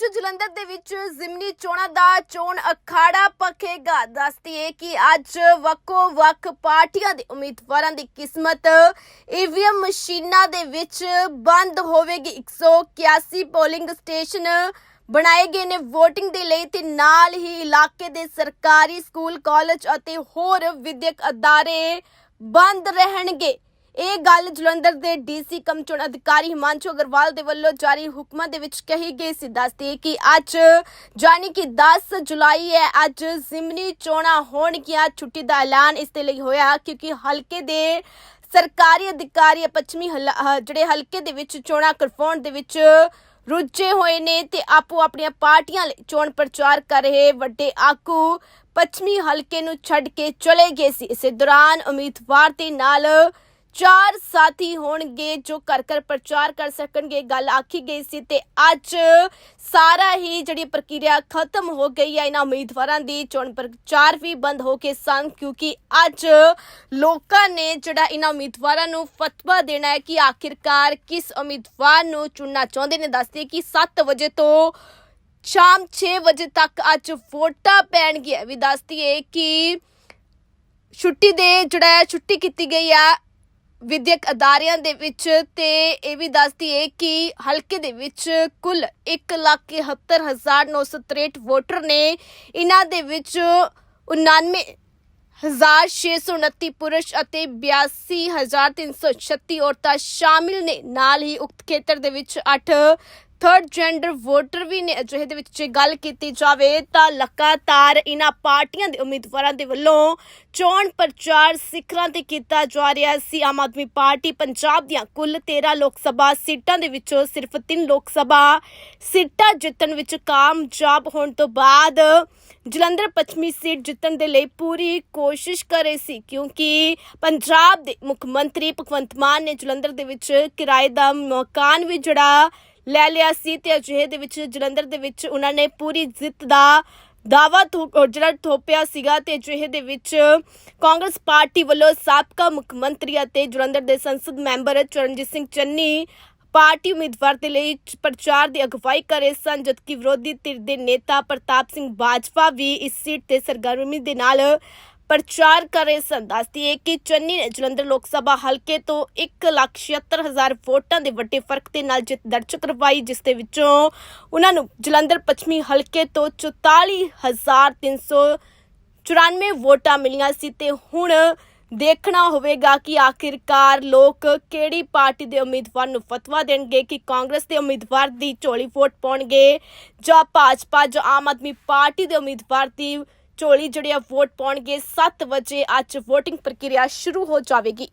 ਅੱਜ ਜਲੰਧਰ ਦੇ ਵਿੱਚ ਜ਼ਿਮਨੀ ਚੋਣਾਂ ਦਾ ਚੋਣ ਅਖਾੜਾ ਪੱਖੇਗਾ। ਦੱਸਦੀ ਕਿ ਅੱਜ ਵੱਖੋ ਵੱਖ ਪਾਰਟੀਆਂ ਦੇ ਉਮੀਦਵਾਰਾਂ ਦੀ ਕਿਸਮਤ ਈਵੀਐਮ ਮਸ਼ੀਨਾਂ ਦੇ ਵਿੱਚ ਬੰਦ ਹੋਵੇਗੀ। 181 ਪੋਲਿੰਗ ਸਟੇਸ਼ਨ ਬਣਾਏ ਗਏ ਨੇ VOTING ਦੇ ਲਈ ਤੇ ਨਾਲ ਹੀ ਇਲਾਕੇ ਦੇ ਸਰਕਾਰੀ ਸਕੂਲ, ਕਾਲਜ ਅਤੇ ਹੋਰ ਵਿਦਿਅਕ ਅਦਾਰੇ ਬੰਦ ਰਹਿਣਗੇ। ਇਹ ਗੱਲ ਜਲੰਧਰ ਦੇ ਡੀਸੀ ਕਮ ਚੋਣ ਅਧਿਕਾਰੀ ਹਿਮਾਂਸ਼ੂ ਅਗਰਵਾਲ ਦੇ ਵੱਲੋਂ ਜਾਰੀ ਹੁਕਮਾਂ ਦੇ ਵਿੱਚ ਕਹੀ ਗਈ ਸੀ, ਦੱਸਦੇ ਕਿ ਅੱਜ ਜਾਨੀ ਕਿ 10 ਜੁਲਾਈ ਹੈ, ਅੱਜ ਜ਼ਿਮਨੀ ਚੋਣਾਂ ਹੋਣਗੀਆਂ, ਛੁੱਟੀ ਦਾ ਐਲਾਨ ਇਸ ਦੇ ਲਈ ਹੋਇਆ ਕਿਉਂਕਿ ਹਲਕੇ ਦੇ ਸਰਕਾਰੀ ਅਧਿਕਾਰੀ ਪੱਛਮੀ ਜਿਹੜੇ ਹਲਕੇ ਦੇ ਵਿੱਚ ਚੋਣਾਂ ਕਰਵਾਉਣ ਦੇ ਵਿੱਚ ਰੁੱਝੇ ਹੋਏ ਨੇ ਤੇ ਆਪੋ ਆਪਣੀਆਂ ਪਾਰਟੀਆਂ ਲਈ ਚੋਣ ਪ੍ਰਚਾਰ ਕਰ ਰਹੇ ਵੱਡੇ ਆਗੂ ਪੱਛਮੀ ਹਲਕੇ ਨੂੰ ਛੱਡ ਕੇ ਚਲੇ ਗਏ ਸੀ। ਇਸੇ ਦੌਰਾਨ ਉਮੀਦਵਾਰ ਦੇ ਨਾਲ ਚਾਰ ਸਾਥੀ ਹੋਣਗੇ ਜੋ ਘਰ ਘਰ ਪ੍ਰਚਾਰ ਕਰ ਸਕਣਗੇ। ਗੱਲ ਆਖੀ ਗਈ ਸੀ ਤੇ ਅੱਜ ਸਾਰਾ ਹੀ ਜਿਹੜੀ ਪ੍ਰਕਿਰਿਆ ਖਤਮ ਹੋ ਗਈ ਹੈ। ਇਹਨਾਂ ਉਮੀਦਵਾਰਾਂ ਦੀ ਚੋਣ ਪ੍ਰਚਾਰ ਵੀ ਬੰਦ ਹੋ ਕੇ ਸਨ, ਕਿਉਂਕਿ ਅੱਜ ਲੋਕਾਂ ਨੇ ਜਿਹੜਾ ਇਹਨਾਂ ਉਮੀਦਵਾਰਾਂ ਨੂੰ ਫਤਵਾ ਦੇਣਾ ਹੈ ਕਿ ਆਖਿਰਕਾਰ ਕਿਸ ਉਮੀਦਵਾਰ ਨੂੰ ਚੁਣਨਾ ਚਾਹੁੰਦੇ ਨੇ। ਦੱਸਦੇ ਕਿ 7 ਵਜੇ ਤੋਂ ਸ਼ਾਮ 6 ਵਜੇ ਤੱਕ ਅੱਜ ਵੋਟਾਂ ਪੈਣਗੀਆਂ। ਵੀ ਦੱਸਦੀ ਹੈ ਕਿ ਛੁੱਟੀ ਦੇ ਜਿਹੜਾ ਛੁੱਟੀ ਕੀਤੀ ਗਈ ਆ ਵਿਦਿਅਕ ਅਦਾਰਿਆਂ ਦੇ ਵਿੱਚ ਤੇ ਇਹ ਵੀ ਦੱਸਦੀ ਹੈ ਕਿ ਹਲਕੇ ਦੇ ਵਿੱਚ ਕੁੱਲ 171963 ਵੋਟਰ ਨੇ ਇਹਨਾਂ ਦੇ ਵਿੱਚ 99 1629 ਪੁਰਸ਼ ਅਤੇ 82336 ਔਰਤਾਂ ਸ਼ਾਮਿਲ ਨੇ। ਨਾਲ ਹੀ ਉਕਤ ਖੇਤਰ ਦੇ ਵਿੱਚ 8 ਥਰਡ ਜੈਂਡਰ ਵੋਟਰ ਵੀ ਨੇ ਅਜਿਹੇ ਦੇ ਵਿੱਚ ਜੇ ਗੱਲ ਕੀਤੀ ਜਾਵੇ ਤਾਂ ਲਗਾਤਾਰ ਇਹਨਾਂ ਪਾਰਟੀਆਂ ਦੇ ਉਮੀਦਵਾਰਾਂ ਦੇ ਵੱਲੋਂ ਚੋਣ ਪ੍ਰਚਾਰ ਸਿਖਰਾਂ ਤੇ ਕੀਤਾ ਜਾ ਰਿਹਾ ਸੀ। ਆਮ ਆਦਮੀ ਪਾਰਟੀ ਪੰਜਾਬ ਦੀਆਂ ਕੁੱਲ 13 ਲੋਕ ਸਭਾ ਸੀਟਾਂ ਦੇ ਵਿੱਚੋਂ ਸਿਰਫ 3 ਲੋਕ ਸਭਾ ਸੀਟਾਂ ਜਿੱਤਣ ਵਿੱਚ ਕਾਮਯਾਬ ਹੋਣ ਤੋਂ ਬਾਅਦ ਜਲੰਧਰ ਪੱਛਮੀ ਸੀਟ ਜਿੱਤਣ ਦੇ ਲਈ ਪੂਰੀ ਕੋਸ਼ਿਸ਼ ਕਰ ਰਹੀ ਸੀ ਕਿਉਂਕਿ ਪੰਜਾਬ ਦੇ ਮੁੱਖ ਮੰਤਰੀ ਭਗਵੰਤ ਮਾਨ ਨੇ ਜਲੰਧਰ ਦੇ ਵਿੱਚ ਕਿਰਾਏ ਦਾ ਮਕਾਨ ਵੀ ਜਿਹੜਾ ਲੈ ਲਿਆ ਸੀ ਤੇ ਅਜਿਹੇ ਦੇ ਵਿੱਚ, ਜਲੰਧਰ ਦੇ ਵਿੱਚ ਉਹਨਾਂ ਨੇ ਪੂਰੀ ਜਿੱਤ ਦਾ ਦਾਵਾ ਜਿਹੜਾ ਥੋਪਿਆ ਸੀਗਾ ਤੇ ਅਜਿਹੇ ਦੇ ਵਿੱਚ ਕਾਂਗਰਸ ਪਾਰਟੀ ਵੱਲੋਂ ਸਾਬਕਾ ਮੁੱਖ ਮੰਤਰੀ ਅਤੇ ਜਲੰਧਰ ਦੇ ਸੰਸਦ ਮੈਂਬਰ ਚਰਨਜੀਤ ਸਿੰਘ ਚੰਨੀ ਪਾਰਟੀ ਉਮੀਦਵਾਰ ਦੇ ਲਈ ਪ੍ਰਚਾਰ ਦੀ ਅਗਵਾਈ ਕਰੇ ਸਨ, ਜਦਕਿ ਵਿਰੋਧੀ ਧਿਰ ਦੇ ਨੇਤਾ ਪ੍ਰਤਾਪ ਸਿੰਘ ਬਾਜਵਾ ਵੀ ਇਸ ਸੀਟ ਤੇ ਸਰਗਰਮੀ ਦੇ ਨਾਲ ਪ੍ਰਚਾਰ ਕਰ ਰਹੇ ਸਨ। ਦੱਸਦੀ ਹੈ ਕਿ ਚੰਨੀ ਨੇ ਜਲੰਧਰ ਲੋਕ ਸਭਾ ਹਲਕੇ ਤੋਂ 176000 ਵੋਟਾਂ ਦੇ ਵੱਡੇ ਫ਼ਰਕ ਦੇ ਨਾਲ ਜਿੱਤ ਦਰਜ ਕਰਵਾਈ, ਜਿਸ ਦੇ ਵਿੱਚੋਂ ਉਹਨਾਂ ਨੂੰ ਜਲੰਧਰ ਪੱਛਮੀ ਹਲਕੇ ਤੋਂ 44394 ਵੋਟਾਂ ਮਿਲੀਆਂ ਸੀ ਤੇ ਹੁਣ ਦੇਖਣਾ ਹੋਵੇਗਾ ਕਿ ਆਖਿਰਕਾਰ ਲੋਕ ਕਿਹੜੀ ਪਾਰਟੀ ਦੇ ਉਮੀਦਵਾਰ ਨੂੰ ਫਤਵਾ ਦੇਣਗੇ, ਕਿ ਕਾਂਗਰਸ ਦੇ ਉਮੀਦਵਾਰ ਦੀ ਝੋਲੀ ਵੋਟ ਪਾਉਣਗੇ ਜਾਂ ਭਾਜਪਾ ਜਾਂ ਆਮ ਆਦਮੀ ਪਾਰਟੀ ਦੇ ਉਮੀਦਵਾਰ ਦੀ ਝੋਲੀ ਜਿਹੜੇ ਆ ਵੋਟ ਪਾਉਣਗੇ 7 ਵਜੇ ਅੱਜ VOTING ਪ੍ਰਕਿਰਿਆ ਸ਼ੁਰੂ ਹੋ ਜਾਵੇਗੀ।